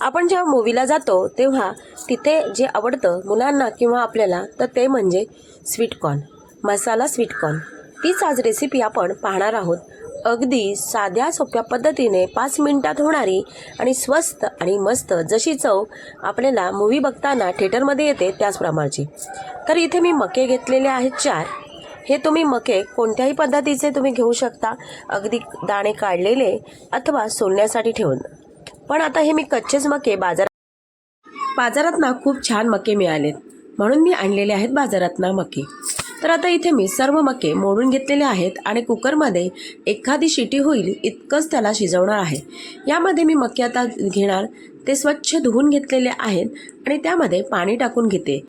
आपण जेव्हा मूवीला जातो तेव्हा तिथे जे आवडतं मुलांना किंवा आपल्याला तर ते म्हणजे स्वीटकॉर्न मसाला स्वीटकॉर्न तीच आज रेसिपी आपण पाहणार आहोत. अगदी साध्या सोप्या पद्धतीने पाच मिनिटात होणारी आणि स्वस्त आणि मस्त जशी चव आपल्याला मूवी बघताना थिएटरमध्ये येते त्याचप्रमाणची. तर इथे मी मके घेतलेले आहेत चार. हे तुम्ही मके कोणत्याही पद्धतीचे तुम्ही घेऊ शकता. अगदी दाणे काढलेले अथवा सोलण्यासाठी ठेवून. पण आता हे मी कच्चेच मके बाजारात बाजारात ना खूप छान मके मिळालेत. म्हणून मी आणलेले आहेत बाजारात ना मके. तर आता इथे मी सर्व मके मोडून घेतलेले आहेत आणि कुकरमध्ये एखादी शिटी होईल इतकंच त्याला शिजवणार आहे. यामध्ये मी मके आता घेणार. ते स्वच्छ धुवून घेतलेले आहेत आणि त्यामध्ये पाणी टाकून घेते.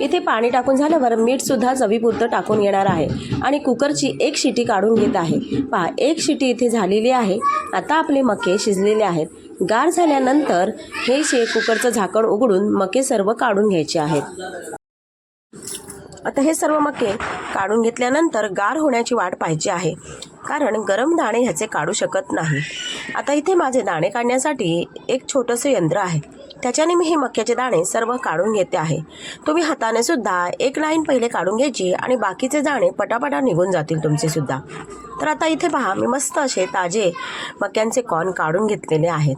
इथे पाणी टाकून झाल्यावर मीठसुद्धा चवीपुरतं टाकून घेणार आहे. आणि कुकरची एक शिटी काढून घेत आहे. पहा एक शिटी इथे झालेली आहे. आता आपले मके शिजलेले आहेत. गार झाल्यानंतर हे शे कुकरचं झाकण उघडून मके सर्व काढून घ्यायचे आहेत. आता हे सर्व मके काढून घेतल्यानंतर गार होण्याची वाट पाहिजे आहे. कारण गरम दाणे ह्याचे काढू शकत नाही. आता इथे माझे दाणे काढण्यासाठी एक छोटंसं यंत्र आहे. त्याच्याने मी हे मक्याचे दाणे सर्व काढून घेते आहे. तुम्ही हाताने सुद्धा एक लाईन पहिले काढून घ्यायची आणि बाकीचे दाणे पटापटा निघून जातील तुमचे सुद्धा. तर आता इथे पहा मी मस्त असे ताजे मक्यांचे कॉर्न काढून घेतलेले आहेत.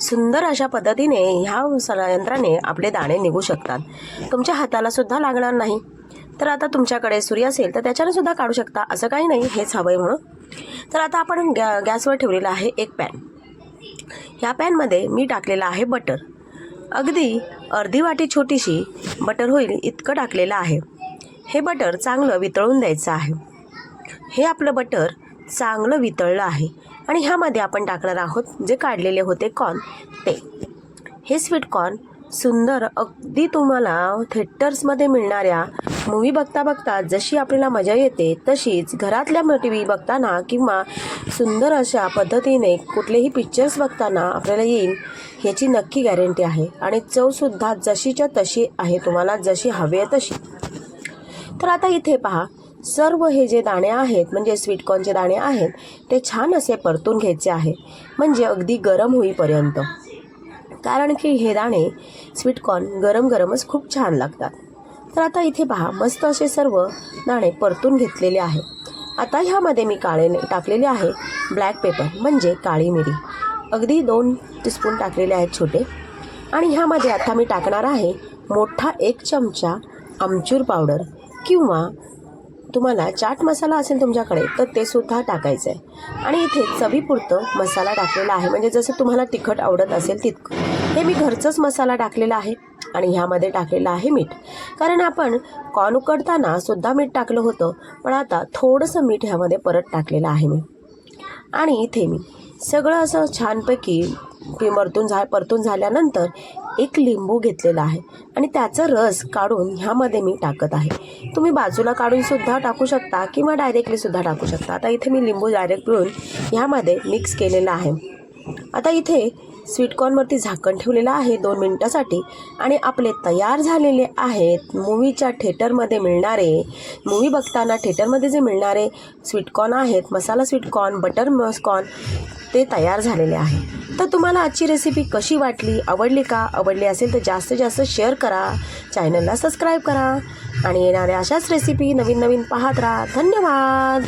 सुंदर अशा पद्धतीने ह्या यंत्राने आपले दाणे निघू शकतात. तुमच्या हाताला सुद्धा लागणार नाही. तर आता तुमच्याकडे सुरी असेल तर त्याच्याने सुद्धा काढू शकता. असं काही नाही हेच हवं आहे म्हणून. तर आता आपण गॅ गॅसवर ठेवलेला आहे एक पॅन. ह्या पॅनमध्ये मी टाकलेलं आहे बटर. अगदी अर्धी वाटी छोटीशी बटर होईल इतकं टाकलेलं आहे. हे बटर चांगलं वितळून द्यायचं आहे. हे आपलं बटर चांगलं वितळलं आहे आणि ह्यामध्ये आपण टाकणार आहोत जे काढलेले होते कॉर्न ते. हे स्वीट कॉर्न सुंदर अगदी तुम्हाला थिएटर्समध्ये मिळणाऱ्या मूवी बघता बघता जशी आपल्याला मजा येते तशीच घरातल्या टी व्ही बघताना किंवा सुंदर अशा पद्धतीने कुठलेही पिक्चर्स बघताना आपल्याला येईल ह्याची नक्की गॅरंटी आहे. आणि चवसुद्धा जशीच्या तशी आहे तुम्हाला जशी हवी आहे तशी. तर आता इथे पहा सर्व हे जे दाणे आहेत म्हणजे स्वीटकॉर्नचे दाणे आहेत ते छान असे परतून घ्यायचे आहे. म्हणजे अगदी गरम होईपर्यंत. कारण की हे दाणे स्वीटकॉर्न गरम गरमच खूप छान लागतात. तर आता इथे पहा मस्त असे सर्व दाणे परतून घेतलेले आहे. आता ह्यामध्ये मी काळे टाकलेले आहे. ब्लॅक पेपर म्हणजे काळी मिरी. अगदी दोन टीस्पून टाकलेले आहेत छोटे. आणि ह्यामध्ये आता मी टाकणार आहे मोठा एक चमचा आमचूर पावडर किंवा तुम्हाला चाट मसाला असेल तुमच्याकडे तर ते सुद्धा टाकायचं आहे आणि इथे चवीपुरतं मसाला टाकलेला आहे. म्हणजे जसं तुम्हाला तिखट आवडत असेल तितकं. हे मी घरचंच मसाला टाकलेला आहे. आणि ह्यामध्ये टाकलेलं आहे मीठ. कारण आपण कॉर्न उकडताना सुद्धा मीठ टाकलं होतं. पण आता थोडंसं मीठ ह्यामध्ये परत टाकलेलं आहे मी. आणि इथे मी सगळं असं छानपैकी पिमरतून झा परतून झाल्यानंतर एक लिंबू घेतलेला आहे. आणि त्याचं रस काढून ह्यामध्ये मी टाकत आहे. तुम्ही बाजूला काढून सुद्धा टाकू शकता किंवा डायरेक्टली सुद्धा टाकू शकता. आता इथे मी लिंबू डायरेक्ट पिळून ह्यामध्ये मिक्स केलेलं आहे. आता इथे स्वीटकॉर्नवरती झाकण ठेवलेलं आहे दोन मिनटासाठी आणि आपले तयार झालेले आहेत मूवीच्या थिएटरमध्ये मिळणारे. मूवी बघताना थिएटरमध्ये जे मिळणारे स्वीटकॉर्न आहेत मसाला स्वीटकॉर्न बटर मस्कॉर्न ते तयार झालेले आहे. तर तुम्हाला आजची रेसिपी कशी वाटली आवडली का? आवडली असेल तर जास्तीत जास्त शेअर करा चॅनलला सबस्क्राईब करा आणि येणाऱ्या अशाच रेसिपी नवीन नवीन पाहत राहा. धन्यवाद!